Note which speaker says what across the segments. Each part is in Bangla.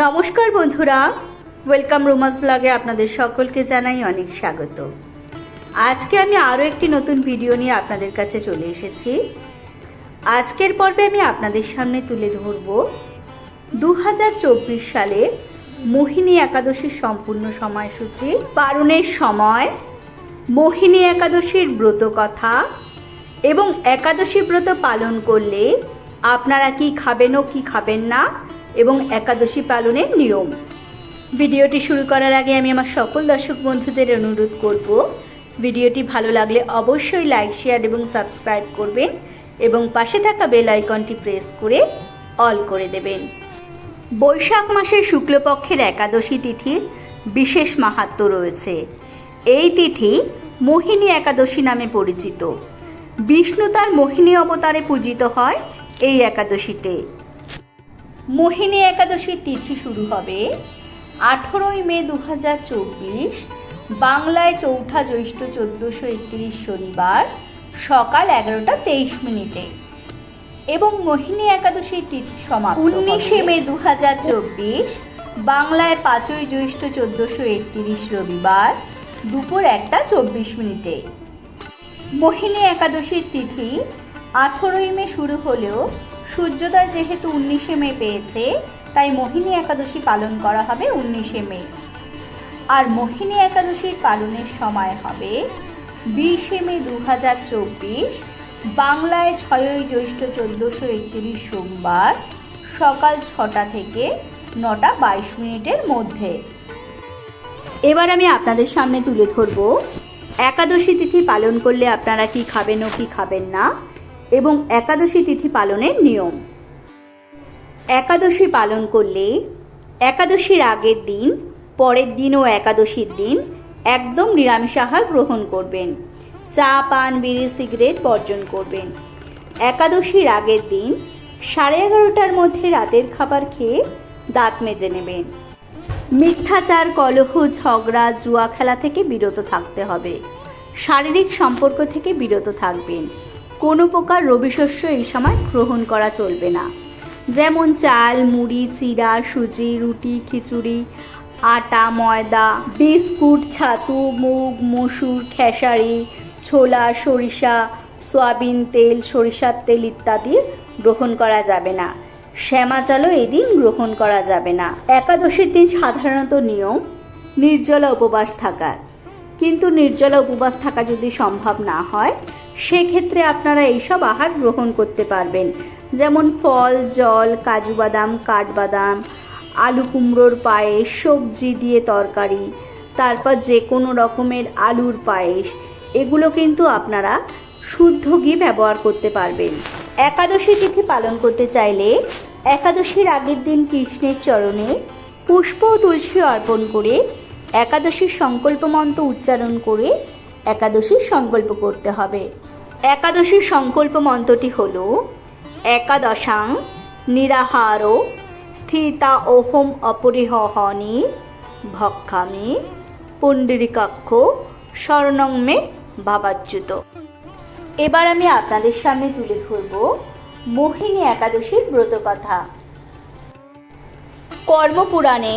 Speaker 1: নমস্কার বন্ধুরা ওয়েলকাম রোমাস ব্লগে আপনাদের সকলকে জানাই অনেক স্বাগত। আজকে আমি আরও একটি নতুন ভিডিও নিয়ে আপনাদের কাছে চলে এসেছি। আজকের পর্বে আমি আপনাদের সামনে তুলে ধরব দু হাজার চব্বিশ সালে মোহিনী একাদশীর সম্পূর্ণ সময়সূচি, পালনের সময় মোহিনী একাদশীর ব্রত কথা এবং একাদশী ব্রত পালন করলে আপনারা কি খাবেন ও কি খাবেন না এবং একাদশী পালনের নিয়ম। ভিডিওটি শুরু করার আগে আমি আমার সকল দর্শক বন্ধুদের অনুরোধ করব, ভিডিওটি ভালো লাগলে অবশ্যই লাইক, শেয়ার এবং সাবস্ক্রাইব করবেন এবং পাশে থাকা বেল আইকনটি প্রেস করে অল করে দেবেন। বৈশাখ মাসে শুক্লপক্ষের একাদশী তিথির বিশেষ মাহাত্ম রয়েছে। এই তিথি মোহিনী একাদশী নামে পরিচিত। বিষ্ণু তার মোহিনী অবতারে পূজিত হয় এই একাদশীতে। মোহিনী একাদশীর তিথি শুরু হবে আঠেরোই মে দু হাজার চব্বিশ, বাংলায় চৌঠা জ্যৈষ্ঠ চোদ্দোশো একত্রিশ শনিবার সকাল এগারোটা তেইশ মিনিটে। এবং মোহিনী একাদশীর তিথি সমাপ্ত উনিশে মে দু হাজার চব্বিশ, বাংলায় পাঁচই জ্যৈষ্ঠ চোদ্দোশো একত্রিশ রবিবার দুপুর একটা চব্বিশ মিনিটে। মোহিনী একাদশীর তিথি আঠেরোই মে শুরু হলেও সূর্যোদয় যেহেতু উনিশে মে পেয়েছে, তাই মোহিনী একাদশী পালন করা হবে উনিশে মে। আর মোহিনী একাদশীর পালনের সময় হবে বিশে মে দু হাজার চব্বিশ, বাংলায় ছয়ই জ্যৈষ্ঠ চোদ্দোশো একত্রিশ সোমবার, সকাল ছটা থেকে নটা বাইশ মিনিটের মধ্যে। এবার আমি আপনাদের সামনে তুলে ধরব, একাদশী তিথি পালন করলে আপনারা কি খাবেন ও কি খাবেন না? এবং একাদশী তিথি পালনের নিয়ম। একাদশী পালন করলে একাদশীর আগের দিন, পরের দিন ও একাদশীর দিন একদম নিরামিষ আহার গ্রহণ করবেন। চা, পান, বিড়ি, সিগারেট বর্জন করবেন। একাদশীর আগের দিন সাড়ে এগারোটার মধ্যে রাতের খাবার খেয়ে দাঁত মেজে নেবেন। মিথ্যাচার, কলহ, ঝগড়া, জুয়া খেলা থেকে বিরত থাকতে হবে। শারীরিক সম্পর্ক থেকে বিরত থাকবেন। কোনো প্রকার রবিশস্য এই সময় গ্রহণ করা চলবে না। যেমন চাল, মুড়ি, চিড়া, সুজি, রুটি, খিচুড়ি, আটা, ময়দা, বিস্কুট, ছাতু, মুগ, মসুর, খেসারি, ছোলা, সরিষা, সয়াবিন তেল, সরিষার তেল ইত্যাদি গ্রহণ করা যাবে না। শ্যামা চালও এদিন গ্রহণ করা যাবে না। একাদশীর দিন সাধারণত নিয়ম, নির্জলা উপবাস থাকার। কিন্তু নির্জলা উপবাস থাকা যদি সম্ভব না হয়, সেক্ষেত্রে আপনারা এইসব আহার গ্রহণ করতে পারবেন। যেমন ফল, জল, কাজু বাদাম, কাঠবাদাম, আলু কুমড়োর পায়েস, সবজি দিয়ে তরকারি, তারপর যে কোনো রকমের আলুর পায়েস, এগুলো কিন্তু আপনারা শুদ্ধ ঘি ব্যবহার করতে পারবেন। একাদশী তিথি পালন করতে চাইলে একাদশীর আগের দিন কৃষ্ণের চরণে পুষ্প তুলসী অর্পণ করে একাদশীর সংকল্প মন্ত্র উচ্চারণ করে একাদশীর সংকল্প করতে হবে। একাদশীর সংকল্প মন্ত্রটি হল, একাদশাং নিরাহার স্থিতা ওহম অপরিহহনি ভক্ষামি পুণ্ডরিকাক্ষ স্বর্ণং মে ভাবাচ্যুত। এবার আমি আপনাদের সামনে তুলে ধরব মোহিনী একাদশীর ব্রত কথা কর্মপুরাণে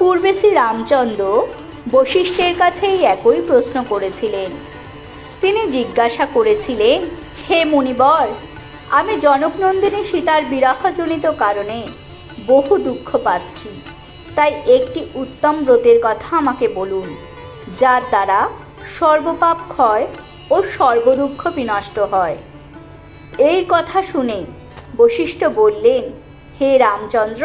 Speaker 1: পূর্বে শ্রী রামচন্দ্র বশিষ্ঠের কাছে এই একই প্রশ্ন করেছিলেন। তিনি জিজ্ঞাসা করেছিলেন, হে মুনিবর, আমি জনকনন্দিনী সীতার বিরহজনিত কারণে বহু দুঃখ পাচ্ছি। তাই একটি উত্তম ব্রতের কথা আমাকে বলুন, যার দ্বারা সর্বপাপ ক্ষয় ও সর্বদুঃখ বিনষ্ট হয়। এই কথা শুনে বশিষ্ঠ বললেন, হে রামচন্দ্র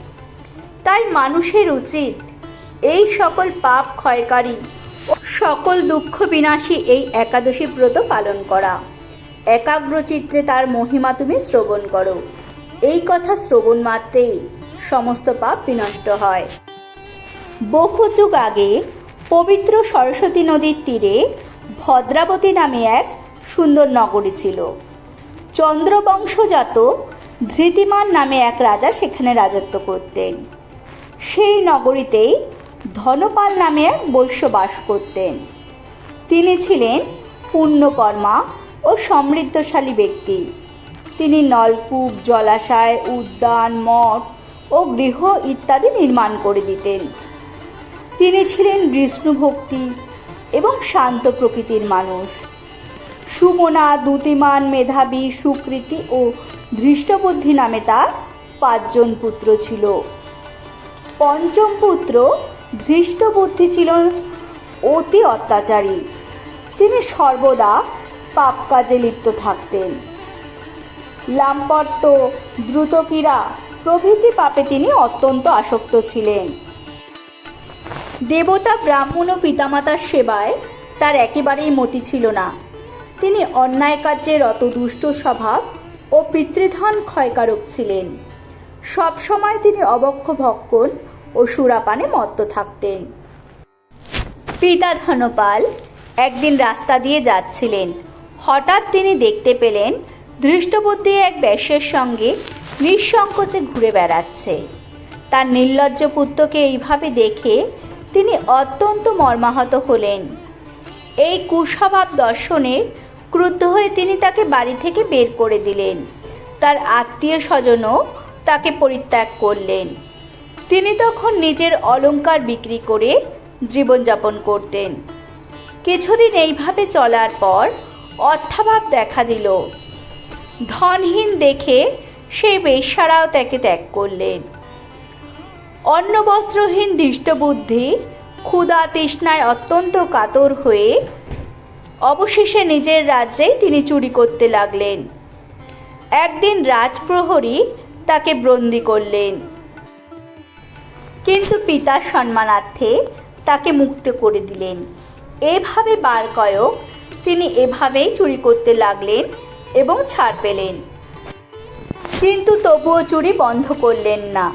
Speaker 1: তাই মানুষের উচিত এই সকল পাপ ক্ষয়কারী সকল দুঃখ বিনাশী এই একাদশী ব্রত পালন করা। একাগ্রচিত্রে তার মহিমা তুমি শ্রবণ করো। এই কথা শ্রবণ মাত্রেই সমস্ত পাপ বিনষ্ট হয়। বহু যুগ আগে পবিত্র সরস্বতী নদীর তীরে ভদ্রাবতী নামে এক সুন্দর নগরী ছিল। চন্দ্রবংশজাত ধৃতিমান নামে এক রাজা সেখানে রাজত্ব করতেন। সেই নগরীতেই ধনপাল নামে বৈশ্য বাস করতেন। তিনি ছিলেন পুণ্যকর্মা ও সমৃদ্ধশালী ব্যক্তি। তিনি নলকূপ, জলাশয়, উদ্যান, মঠ ও গৃহ ইত্যাদি নির্মাণ করে দিতেন। তিনি ছিলেন বিষ্ণুভক্তি এবং শান্ত প্রকৃতির মানুষ। সুমনা, দুতিমান মেধাবী, সুকৃতি ও ধৃষ্টবুদ্ধি নামে তার পাঁচজন পুত্র ছিল। পঞ্চম পুত্র ধৃষ্টবুদ্ধি ছিল অতি অত্যাচারী। তিনি সর্বদা পাপ কাজে লিপ্ত থাকতেন। লাম্পট্য দ্রুতকীরা প্রভৃতি পাপে তিনি অত্যন্ত আসক্ত ছিলেন। দেবতা ব্রাহ্মণ ও পিতামাতার সেবায় তার একেবারেই মতি ছিল না। তিনি অন্যায় কার্যের অত দুষ্ট স্বভাব ও পিতৃধন ক্ষয়কারক ছিলেন। সবসময় তিনি অবক্ষ ভক্ষণ ও সুরাপানে মত্ত থাকতেন। পিতা ধনপাল একদিন রাস্তা দিয়ে যাচ্ছিলেন। হঠাৎ তিনি দেখতে পেলেন ধৃষ্টবুদ্ধি এক ব্যাসের সঙ্গে নিঃসংকোচে ঘুরে বেড়াচ্ছে। তার নির্লজ্জ পুত্রকে এইভাবে দেখে তিনি অত্যন্ত মর্মাহত হলেন। এই কুস্বভাব দর্শনে ক্রুদ্ধ হয়ে তিনি তাকে বাড়ি থেকে বের করে দিলেন। তার আত্মীয় স্বজনও তাকে পরিত্যাগ করলেন। তিনি তখন নিজের অলঙ্কার বিক্রি করে জীবনযাপন করতেন। কিছুদিন এইভাবে চলার পর অর্থাভাব দেখা দিল। ধনহীন দেখে সেই বেশ্যারাও তাকে ত্যাগ করলেন। অন্ন বস্ত্রহীন দৃষ্টবুদ্ধি ক্ষুধা তৃষ্ণায় অত্যন্ত কাতর হয়ে অবশেষে নিজের রাজ্যেই তিনি চুরি করতে লাগলেন। একদিন রাজপ্রহরী তাকে বন্দি করলেন। কিন্তু পিতার সম্মানার্থে তাকে মুক্ত করে দিলেন। এভাবে বার কয়েক তিনি এভাবেই চুরি করতে লাগলেন এবং ছাড় পেলেন। কিন্তু তবুও চুরি বন্ধ করলেন না।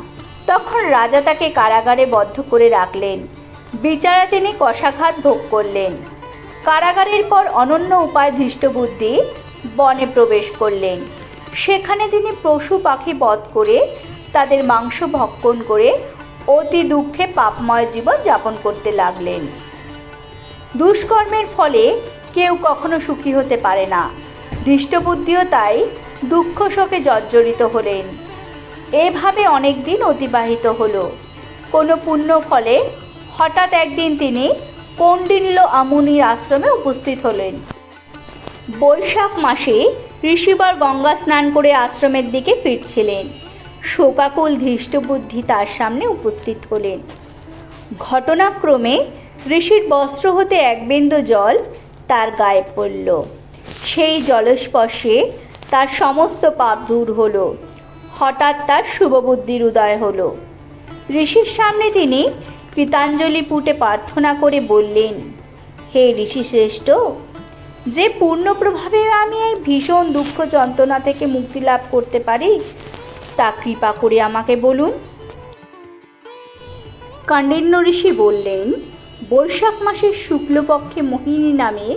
Speaker 1: তখন রাজা তাকে কারাগারে বদ্ধ করে রাখলেন। বিচারা তিনি কষাঘাত ভোগ করলেন। কারাগারের পর অনন্য উপায় ধৃষ্টবুদ্ধি বনে প্রবেশ করলেন। সেখানে তিনি পশু পাখি বধ করে তাদের মাংস ভক্ষণ করে অতি দুঃখে পাপময় জীবন যাপন করতে লাগলেন। দুষ্কর্মের ফলে কেউ কখনো সুখী হতে পারে না। দৃষ্টবুদ্ধিও তাই দুঃখ শোকে জর্জরিত হলেন। এভাবে অনেক দিন অতিবাহিত হলো। কোনো পুণ্য ফলে হঠাৎ একদিন তিনি কৌণ্ডিল্য আমুনির আশ্রমে উপস্থিত হলেন। বৈশাখ মাসে ঋষিবর গঙ্গা স্নান করে আশ্রমের দিকে ফিরছিলেন। শোকাকুল ধৃষ্টবুদ্ধি তার সামনে উপস্থিত হলেন। ঘটনাক্রমে ঋষির বস্ত্র হতে এক বিন্দু জল তার গায়ে পড়ল। সেই জলস্পর্শে তার সমস্ত পাপ দূর হলো। হঠাৎ তার শুভবুদ্ধির উদয় হলো। ঋষির সামনে তিনি কৃতাঞ্জলি পুটে প্রার্থনা করে বললেন, হে ঋষি শ্রেষ্ঠ যে পূর্ণ প্রভাবে আমি এই ভীষণ দুঃখ যন্ত্রণা থেকে মুক্তি লাভ করতে পারি, তা কৃপা করে আমাকে বলুন। কাণ্ডিন্য ঋষি বললেন, বৈশাখ মাসের শুক্লপক্ষে মোহিনী নামে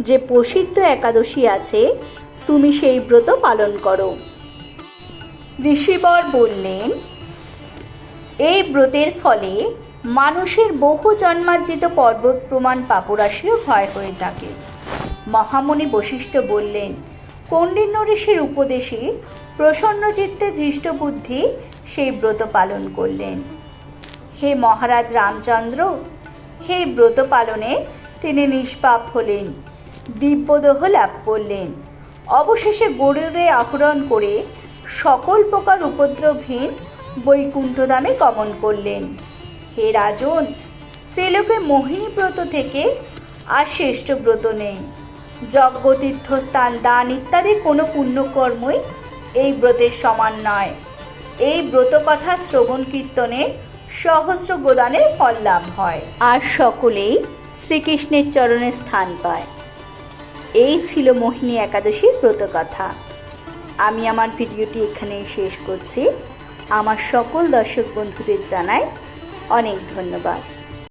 Speaker 1: যে প্রসিদ্ধ একাদশী আছে, তুমি সেই ব্রত পালন করো। ঋষিবর বললেন, এই ব্রতের ফলে মানুষের বহু জন্মার্জিত পর্বত প্রমাণ পাপরাশিও ক্ষয় হয়ে থাকে। মহামণি বশিষ্ঠ বললেন কৌণ্ডিন্য ঋষির উপদেশে প্রসন্ন চিত্তে ধৃষ্টবুদ্ধি সেই ব্রত পালন করলেন। হে মহারাজ রামচন্দ্র, হে ব্রত পালনে তিনি নিষ্পাপ হলেন, দিব্যদেহ লাভ করলেন। অবশেষে গরুরে আহরণ করে সকল প্রকার উপদ্রবহীন বৈকুণ্ঠধামে গমন করলেন। হে রাজন, ত্রিলোকে মোহিনী ব্রত থেকে আর শ্রেষ্ঠ ব্রত নেই। যজ্ঞতীর্থ স্থান দান ইত্যাদি কোনো পুণ্যকর্মই এই ব্রতের সমান নয়। এই ব্রত কথা শ্রবণ কীর্তনে সহস্র গোদানের ফল লাভ হয়। আর সকলেই শ্রীকৃষ্ণের চরণে স্থান পায়। এই ছিল মোহিনী একাদশীর ব্রত কথা আমি আমার ভিডিওটি এখানেই শেষ করছি। আমার সকল দর্শক বন্ধুদের জানাই অনেক ধন্যবাদ।